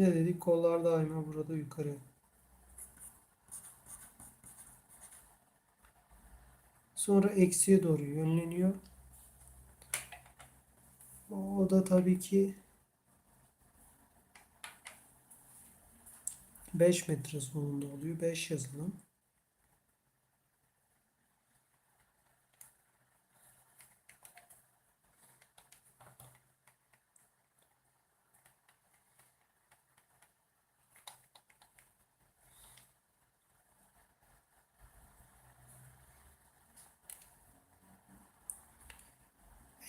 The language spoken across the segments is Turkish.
Ne dedik? Kollar daima burada yukarı. Sonra eksiye doğru yönleniyor. O da tabii ki 5 metre sonunda oluyor. 5 yazalım.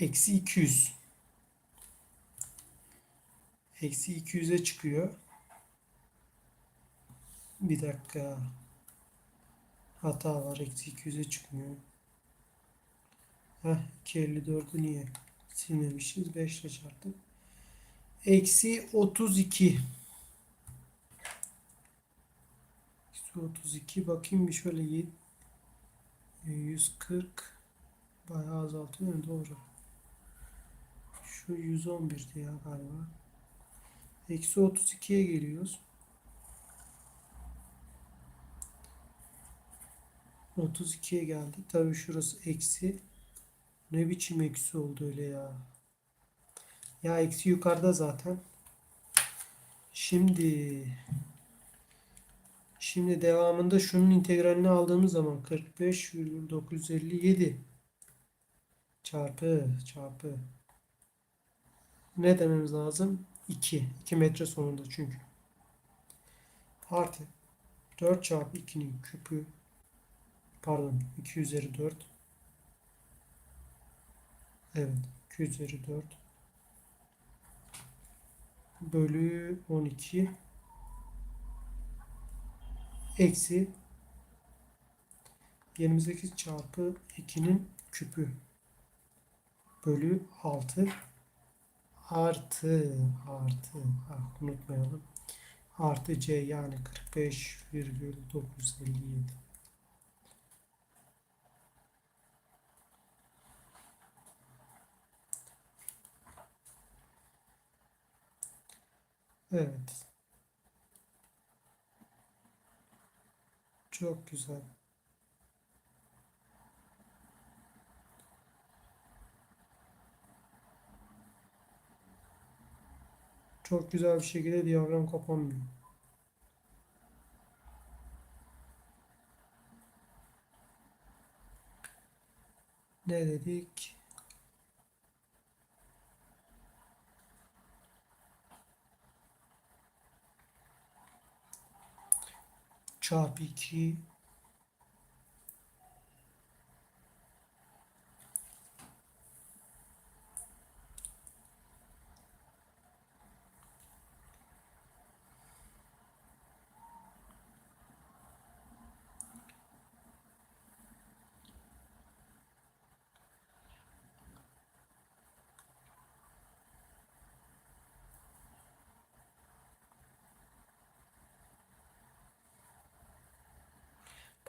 Eksi 200. Eksi 200'e çıkıyor. Bir dakika. Hata var. Eksi 200'e çıkmıyor. Heh, 254'ü niye silmemişiz? 5 ile çarptık. Eksi 32. Eksi 32. Bakayım bir şöyle y- 140 bayağı azaltıyor? Doğru. Şu 111'di ya galiba. Eksi 32'ye geliyoruz. 32'ye geldik. Tabii şurası eksi. Ne biçim eksi oldu öyle ya. Ya eksi yukarıda zaten. Şimdi şimdi devamında şunun integralini aldığımız zaman 45,957 çarpı çarpı ne dememiz lazım? 2. 2 metre sonunda çünkü. Artı 4 çarpı 2'nin küpü pardon 2 üzeri 4 evet 2 üzeri 4 bölü 12 eksi 28 çarpı 2'nin küpü bölü 6 artı artı ah, unutmayalım artı c yani 45,957 Evet. Çok güzel. Çok güzel bir şekilde diyagram kapanmıyor. Ne dedik? Çarpı 2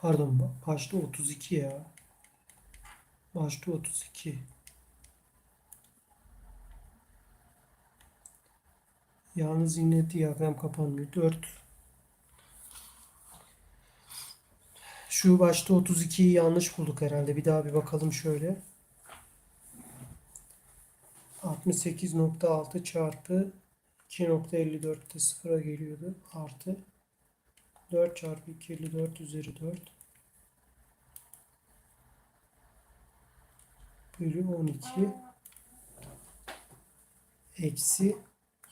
Pardon ba- başta 32 ya. Başta 32. Yalnız yine diyagram kapanmıyor. 4 Şu başta 32'yi yanlış bulduk herhalde. Bir daha bir bakalım şöyle. 68.6 çarpı 2.54'te sıfıra geliyordu. Artı 4 çarpı 2 54 üzeri 4 bölü 12 eksi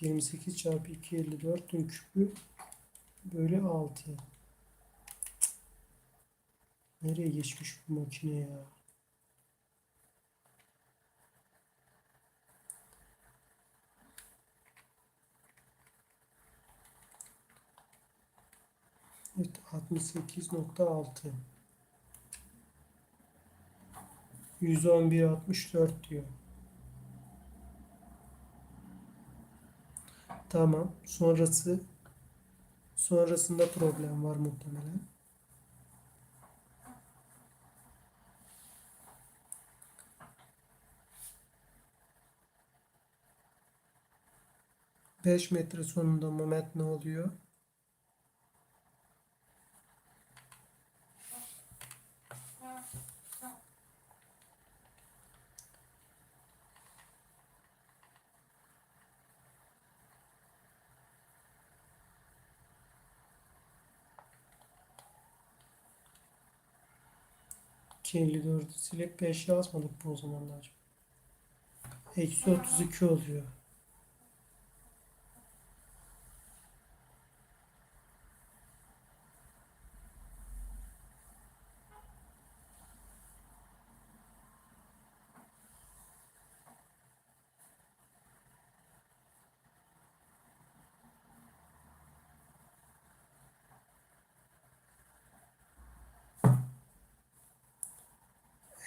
28 çarpı 2 54'ün küpü bölü 6 Nereye geçmiş bu makine ya? Evet 68.6 111.64 diyor. Tamam. Sonrası sonrasında problem var muhtemelen. 5 metre sonunda moment ne oluyor? Kirli dördü silip 5 yazmadık mı o zamanlar? Eksi 32 oluyor.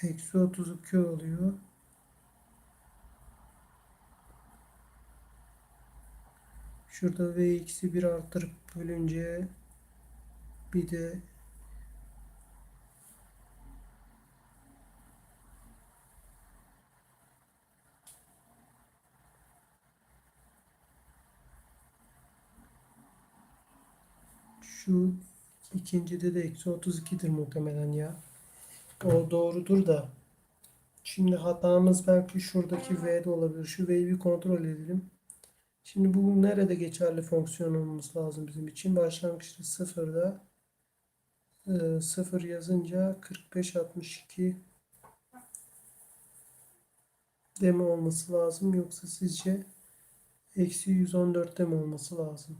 Eksi 32 oluyor. Şurada v eksi 1 arttırıp bölünce bir de şu ikincide de eksi 32'dir muhtemelen ya. O doğrudur da. Şimdi hatamız belki şuradaki V'de olabilir. Şu V'yi bir kontrol edelim. Şimdi bu nerede geçerli fonksiyon olması lazım bizim için? Başlangıçta sıfırda e, sıfır yazınca 45 62 de mi olması lazım yoksa sizce eksi 114'te mi olması lazım?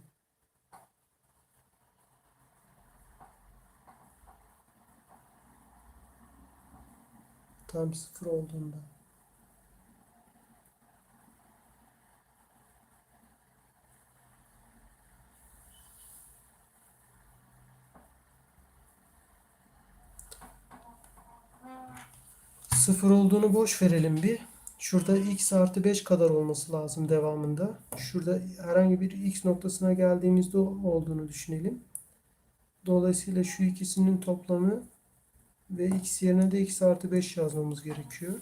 Tam sıfır olduğunda. Sıfır olduğunu boş verelim bir. Şurada x artı 5 kadar olması lazım devamında. Şurada herhangi bir x noktasına geldiğimizde olduğunu düşünelim. Dolayısıyla şu ikisinin toplamı ve x yerine de x artı 5 yazmamız gerekiyor.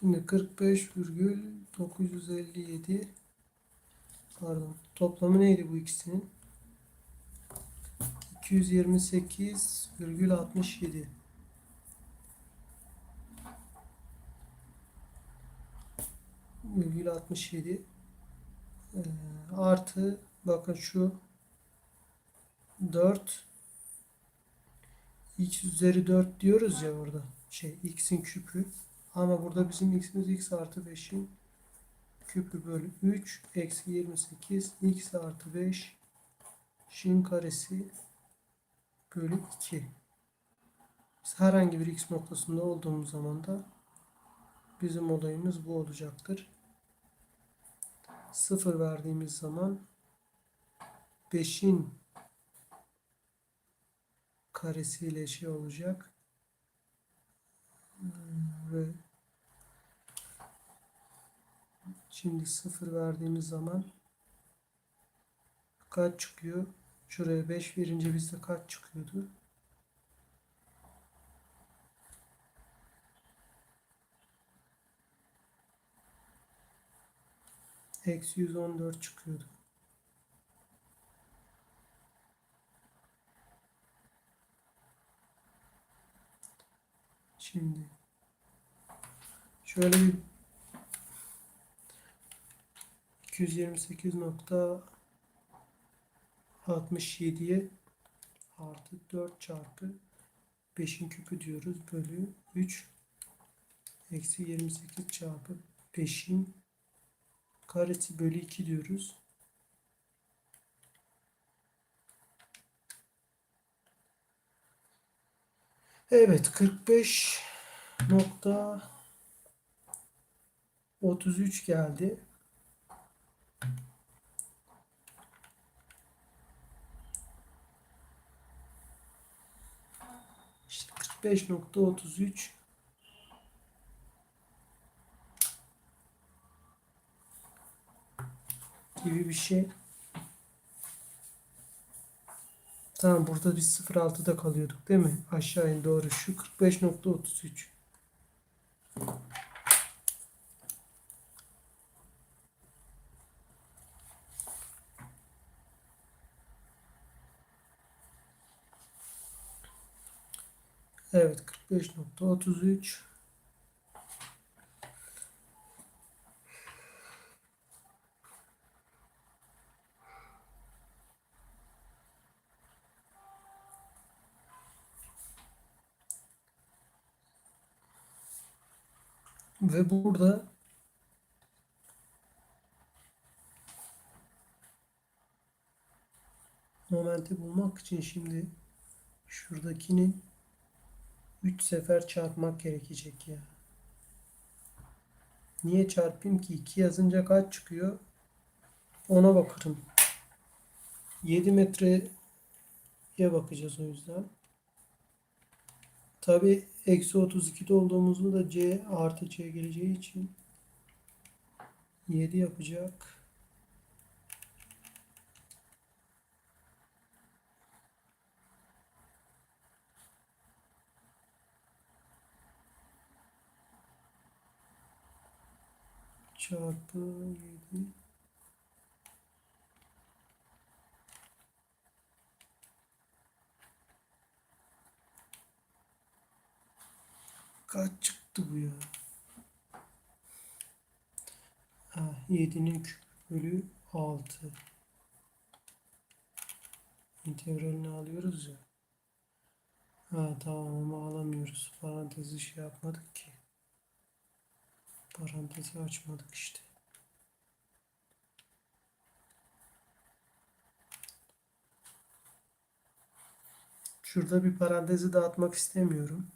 Şimdi 45,957 pardon toplamı neydi bu ikisinin? 228,67 virgül 67 ee, artı bakın şu 4 x üzeri 4 diyoruz ya orada şey x'in küpü. Ama burada bizim x'imiz x artı 5'in küpü bölü 3 eksi 28 x artı 5 şin karesi bölü 2 biz herhangi bir x noktasında olduğumuz zaman da bizim olayımız bu olacaktır. 0 verdiğimiz zaman 5'in karesiyle şey olacak. Ve şimdi 0 verdiğimiz zaman kaç çıkıyor? Şuraya 5 verince bizde kaç çıkıyordu? Eksi 114 çıkıyordu. Şimdi şöyle bir 228.67'ye artı 4 çarpı 5'in küpü diyoruz bölü 3 eksi 28 çarpı 5'in karesi bölü 2 diyoruz. Evet 45 nokta 33 geldi. İşte 45.33 gibi bir şey. Tamam burada biz 0.6'da kalıyorduk değil mi? Aşağı in doğru. Şu 45.33. Evet 45.33 ve burada momenti bulmak için şimdi şuradakinin 3 sefer çarpmak gerekecek ya. Niye çarpayım ki? 2 yazınca kaç çıkıyor? Ona bakarım. 7 metreye bakacağız o yüzden. Tabi eksi 32'de olduğumuzda da C artı C geleceği için 7 yapacak. Çarpı 7 Kaç çıktı bu ya? Ha, 7'nin küp bölü 6. İntegralini alıyoruz ya. Ha tamam ama alamıyoruz. Parantezi şey yapmadık ki. Parantezi açmadık işte. Şurada bir parantezi dağıtmak istemiyorum.